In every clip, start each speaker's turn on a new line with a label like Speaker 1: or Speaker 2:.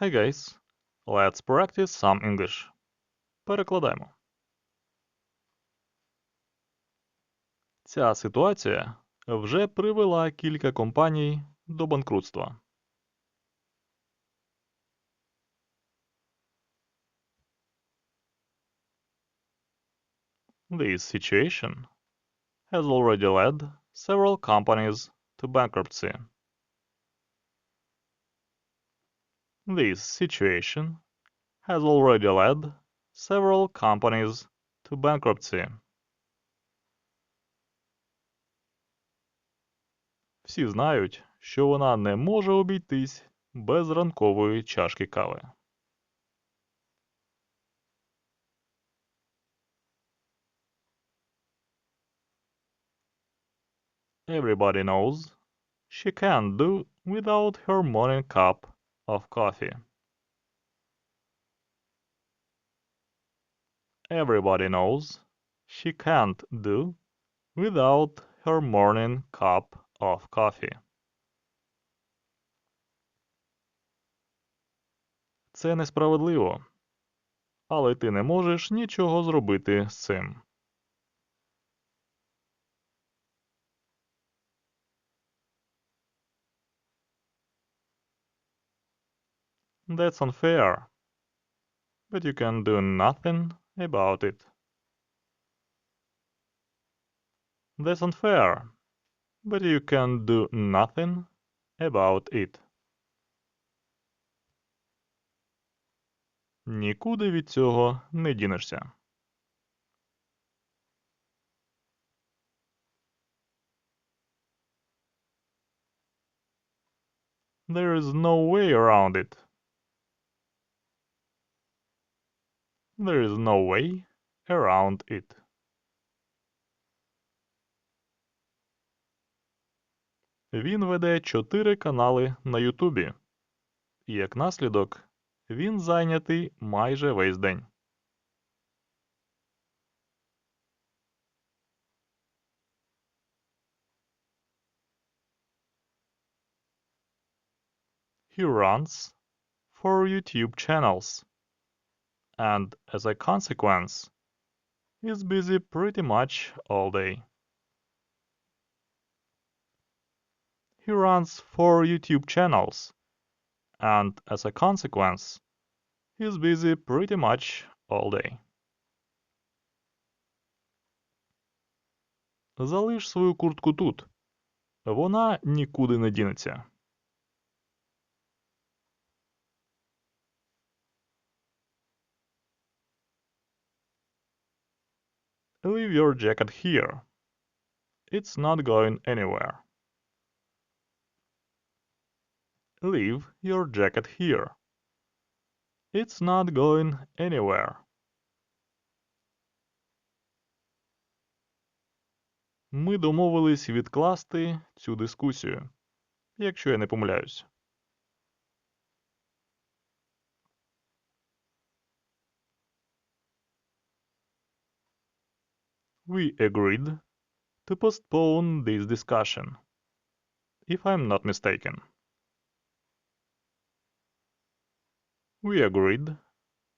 Speaker 1: Hi guys, let's practice some English. Перекладаємо. Ця ситуація вже привела кілька компаній до банкрутства. This situation has already led several companies to bankruptcy. This situation has already led several companies to bankruptcy. Всі знають, що вона не може обійтись без ранкової чашки кави. Everybody knows she can't do without her morning cup of coffee. Everybody knows she can't do without her morning cup of coffee. Це несправедливо. Але ти не можеш нічого зробити з цим. That's unfair. But you can do nothing about it. That's unfair. But you can do nothing about it. Нікуди від цього не дінешся. There is no way around it. There is no way around it. Він веде чотири канали на Ютубі. І як наслідок, він зайнятий майже весь день. He runs four YouTube channels and as a consequence is busy pretty much all day. He runs four YouTube channels and as a consequence is busy pretty much all day. Залиш свою куртку тут. Вона нікуди не дінеться. Leave your jacket here. It's not going anywhere. Leave your jacket here. It's not going anywhere. Ми домовились відкласти цю дискусію, якщо я не помиляюсь. We agreed to postpone this discussion, if I'm not mistaken. We agreed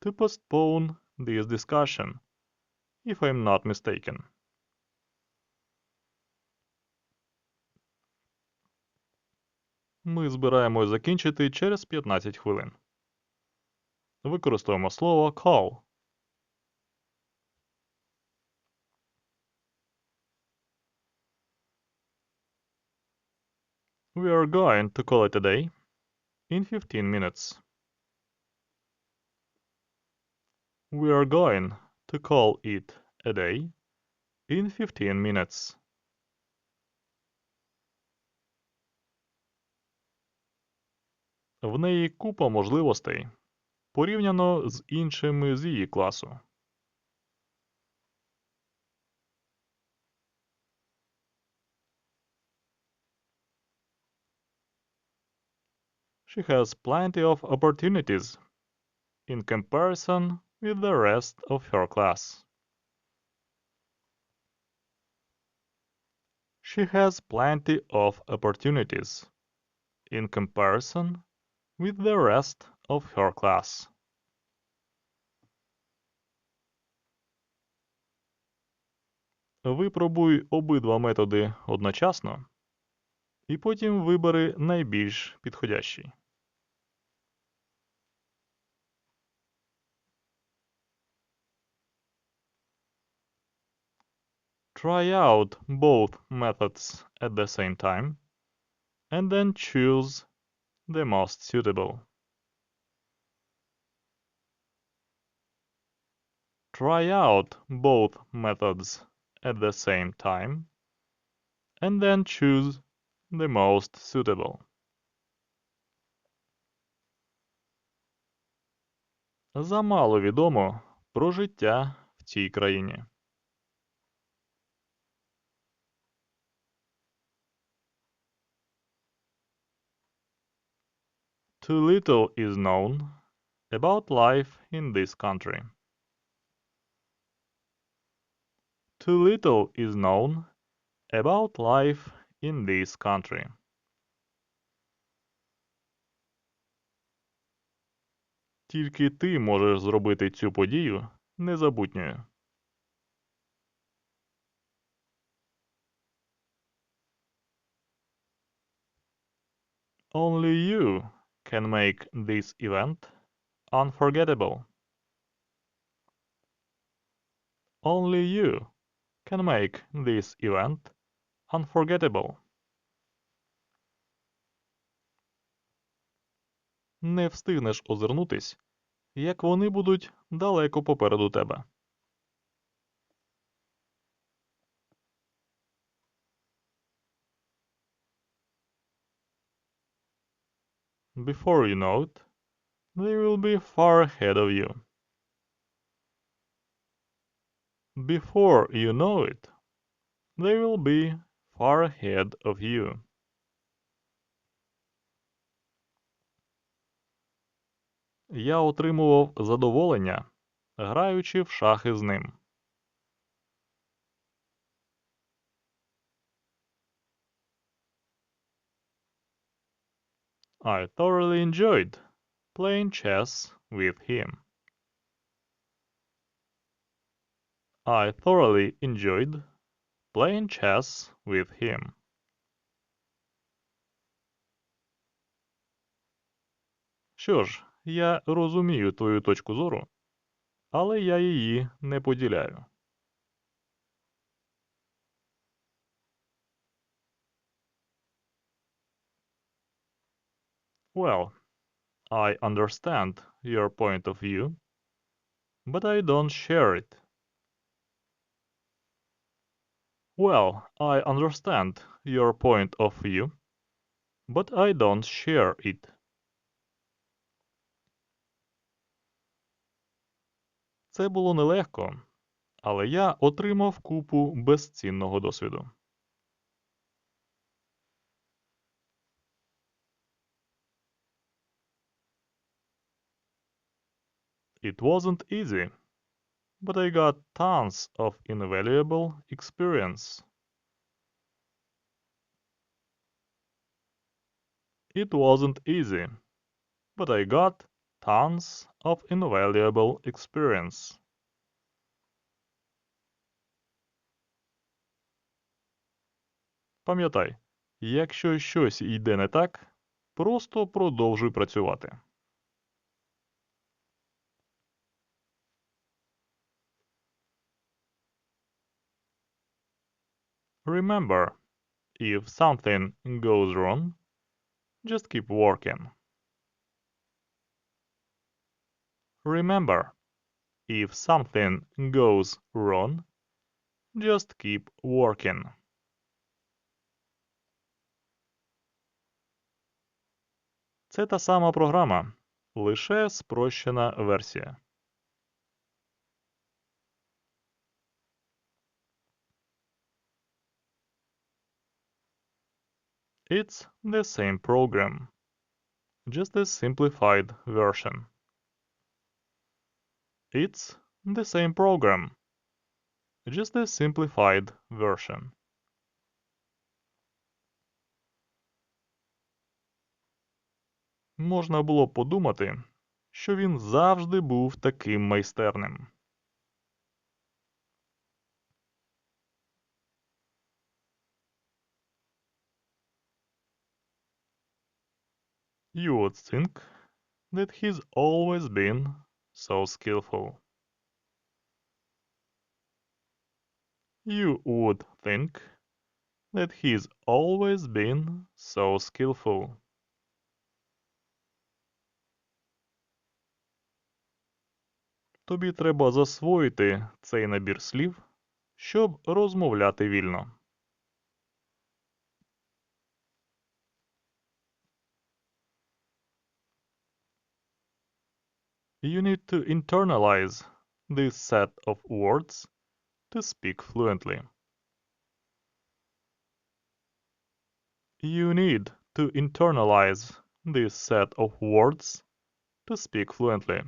Speaker 1: to postpone this discussion, if I'm not mistaken. Ми збираємось закінчити через 15 хвилин. Використовуємо слово call. We are going to call it a day in 15 minutes. We are going to call it a day in 15 minutes. В неї купа можливостей порівняно з іншими з її класу. She has plenty of opportunities in comparison with the rest of her class. She has plenty of opportunities in comparison with the rest of her class. Випробуй обидва методи одночасно, і потім вибери найбільш підходящий. Try out both methods at the same time and then choose the most suitable. Try out both methods at the same time and then choose the most suitable. Замало відомо про життя в цій країні. Too little is known about life in this country. Too little is known about life in this country. Тільки ти можеш зробити цю подію незабутньою. Only you can make this event unforgettable. Only you can make this event unforgettable. Не встигнеш озирнутись, як вони будуть далеко попереду тебе. Before you know it, they will be far ahead of you. Before you know it, they will be far ahead of you. Я отримував задоволення, граючи в шахи з ним. I thoroughly enjoyed playing chess with him. I thoroughly enjoyed playing chess with him. Що ж, я розумію твою точку зору, але я її не поділяю. Well, I understand your point of view, but I don't share it. Well, I understand your point of view, but I don't share it. Це було нелегко, але я отримав купу безцінного досвіду. It wasn't easy, but I got tons of invaluable experience. It wasn't easy, but I got tons of invaluable experience. Пам'ятай, якщо щось йде не так, просто продовжуй працювати. Remember, if something goes wrong, just keep working. Remember, if something goes wrong, just keep working. Це та сама програма, лише спрощена версія. It's the same program, just a simplified version. It's the same program, just a simplified version. Можна було подумати, що він завжди був таким майстерним. You would think that he's always been so skillful. You would think that he's always been so skillful. Тобі треба засвоїти цей набір слів, щоб розмовляти вільно. You need to internalize this set of words to speak fluently. You need to internalize this set of words to speak fluently.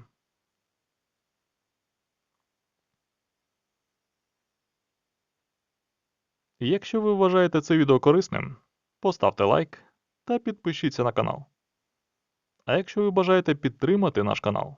Speaker 1: Якщо ви вважаєте це відео корисним, поставте лайк та підпишіться на канал. А якщо ви бажаєте підтримати наш канал,